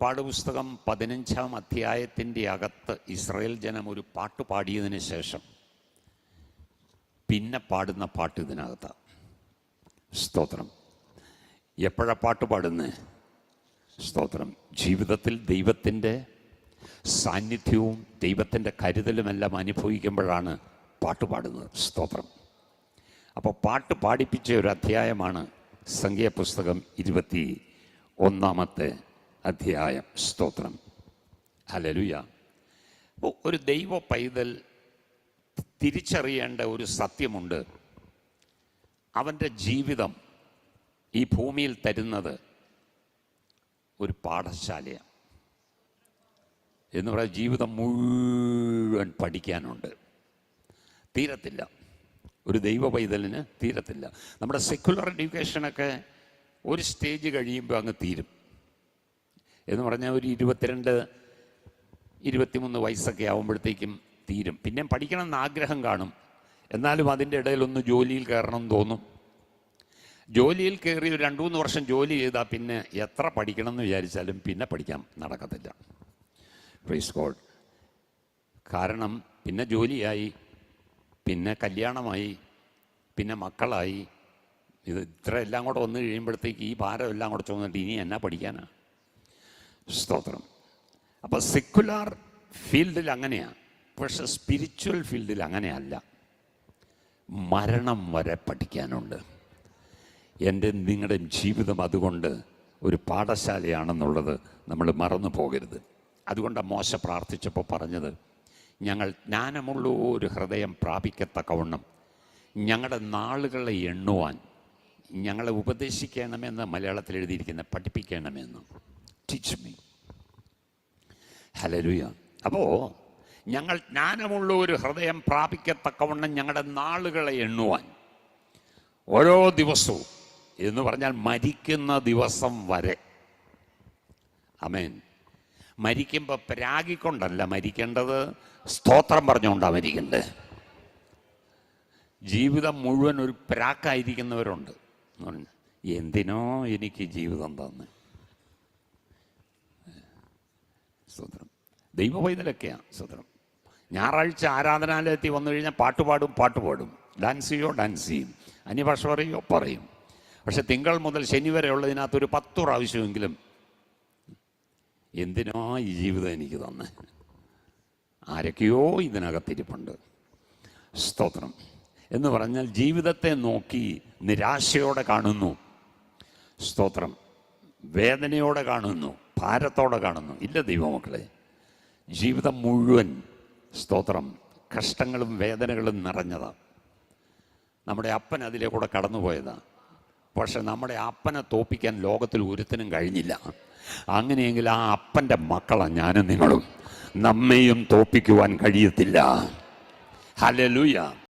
പുറപ്പാട് പുസ്തകം പതിനഞ്ചാം അധ്യായത്തിന്റെ അകത്ത് ഇസ്രയേൽ ജനം ഒരു പാട്ട് പാടിയതിന് ശേഷം പിന്നെ പാടുന്ന പാട്ട് ഇതിനകത്താണ് സ്തോത്രം. എപ്പോഴാണ് പാട്ട് പാടുന്നത് സ്തോത്രം. ജീവിതത്തിൽ ദൈവത്തിന്റെ സാന്നിധ്യവും ദൈവത്തിന്റെ കരുതലുമെല്ലാം അനുഭവിക്കുമ്പോഴാണ് പാട്ട് പാടുന്നത്. സ്തോത്രം. അപ്പോൾ പാട്ട് പാടിപ്പിച്ച ഒരു അധ്യായമാണ് സംഖ്യാപുസ്തകം ഇരുപത്തി ഒന്നാമത്തെ അധ്യായം സ്തോത്രം. അപ്പോൾ ഒരു ദൈവ പൈതൽ തിരിച്ചറിയേണ്ട ഒരു സത്യമുണ്ട്. അവന്റെ ജീവിതം ഈ ഭൂമിയിൽ തരുന്നത് ഒരു പാഠശാലയാണ്. എന്ന് പറയാൻ ജീവിതം മുഴുവൻ പഠിക്കാനുണ്ട്. തീരത്തില്ല. ഒരു ദൈവ പൈതലിന് തീരത്തില്ല. നമ്മുടെ സെക്യുലർ എഡ്യൂക്കേഷനൊക്കെ ഒരു സ്റ്റേജ് കഴിയുമ്പോൾ അങ്ങ് തീരും. എന്ന് പറഞ്ഞാൽ ഒരു ഇരുപത്തിരണ്ട് ഇരുപത്തിമൂന്ന് വയസ്സൊക്കെ ആകുമ്പോഴത്തേക്കും തീരും. പിന്നെ പഠിക്കണം എന്ന് ആഗ്രഹം കാണും. എന്നാലും അതിന്റെ ഇടയിലൊന്ന് ജോലിയിൽ കയറണം എന്ന് തോന്നും. ജോലിയിൽ കയറി ഒരു രണ്ട് മൂന്ന് വർഷം ജോലി ചെയ്താൽ പിന്നെ എത്ര പഠിക്കണം എന്ന് വിചാരിച്ചാലും പിന്നെ പഠിക്കാൻ നടക്കത്തില്ല. പ്രൈസ് ഗോഡ് കാരണം പിന്നെ ജോലിയായി പിന്നെ കല്യാണമായി പിന്നെ മക്കളായി. ഇത് ഇത്ര എല്ലാം കൂടെ വന്നു കഴിയുമ്പോഴത്തേക്ക് ഈ ഭാരം എല്ലാം കൂടെ ചുമന്നിട്ട് ഇനി എന്നാ പഠിക്കാനാ? സ്തോത്രം. അപ്പോൾ സെക്കുലാർ ഫീൽഡിൽ അങ്ങനെയാണ് പക്ഷെ സ്പിരിച്വൽ ഫീൽഡിൽ അങ്ങനെയല്ല. മരണം വരെ പഠിക്കാനുണ്ട്. എന്റെ നിങ്ങളുടെ ജീവിതം അതുകൊണ്ട് ഒരു പാഠശാലയാണെന്നുള്ളത് നമ്മൾ മറന്നു പോകരുത്. അതുകൊണ്ട് മോശ പ്രാർത്ഥിച്ചപ്പോൾ പറഞ്ഞത് ഞങ്ങൾ ജ്ഞാനമുള്ള ഒരു ഹൃദയം പ്രാപിക്കത്തക്കവണ്ണം ഞങ്ങളുടെ നാളുകളെ എണ്ണുവാൻ ഞങ്ങളെ ഉപദേശിക്കണമെന്ന് മലയാളത്തിൽ എഴുതിയിരിക്കുന്ന പഠിപ്പിക്കണമെന്ന്. ടീച്ച് ഹലലുയ അപ്പോൾ ഞങ്ങൾ ജ്ഞാനമുള്ള ഒരു ഹൃദയം പ്രാപിക്കത്തക്കവണ്ണം ഞങ്ങളുടെ നാളുകളെ എണ്ണുവാൻ ഓരോ ദിവസവും എന്ന് പറഞ്ഞാൽ മരിക്കുന്ന ദിവസം വരെ. അമേൻ മരിക്കുമ്പോൾ പ്രാഗിക്കൊണ്ടല്ല മരിക്കേണ്ടത്. സ്തോത്രം പറഞ്ഞുകൊണ്ടാണ് മരിക്കേണ്ടത് ജീവിതം മുഴുവൻ ഒരു പ്രാക്കായിരിക്കുന്നവരുണ്ട്. എന്തിനോ എനിക്ക് ജീവിതം തന്നെ. സ്വതന്ത്രം ദൈവ പൈതലൊക്കെയാണ് സ്വതന്ത്രം ഞായറാഴ്ച ആരാധനാലയത്തിൽ വന്നു കഴിഞ്ഞാൽ പാട്ട് പാടും പാട്ട് പാടും. ഡാൻസ് ചെയ്യോ ഡാൻസ് ചെയ്യും. അന്യഭാഷ പറയോ പറയും. പക്ഷെ തിങ്കൾ മുതൽ ശനി വരെ ഉള്ളതിനകത്ത് ഒരു പത്ത് പ്രാവശ്യമെങ്കിലും എന്തിനോ ഈ ജീവിതം എനിക്ക് തന്നെ? ആരൊക്കെയോ ഇതിനകത്തിരിപ്പുണ്ട് സ്തോത്രം. എന്ന് പറഞ്ഞാൽ ജീവിതത്തെ നോക്കി നിരാശയോടെ കാണുന്നു. സ്തോത്രം. വേദനയോടെ കാണുന്നു. ഭാരത്തോടെ കാണുന്നു. ഇല്ല ദൈവമക്കളെ. ജീവിതം മുഴുവൻ സ്തോത്രം. കഷ്ടങ്ങളും വേദനകളും നിറഞ്ഞതാണ് നമ്മുടെ അപ്പൻ അതിലെ കൂടെ കടന്നുപോയതാണ് പക്ഷെ നമ്മുടെ അപ്പനെ തോപ്പിക്കാൻ ലോകത്തിൽ ഒരുത്തിനും കഴിഞ്ഞില്ല. അങ്ങനെയെങ്കിൽ ആ അപ്പന്റെ മക്കളാണ് ഞാനും നിങ്ങളും. നമ്മയും തോപ്പിക്കുവാൻ കഴിയത്തില്ല. ഹലലുയ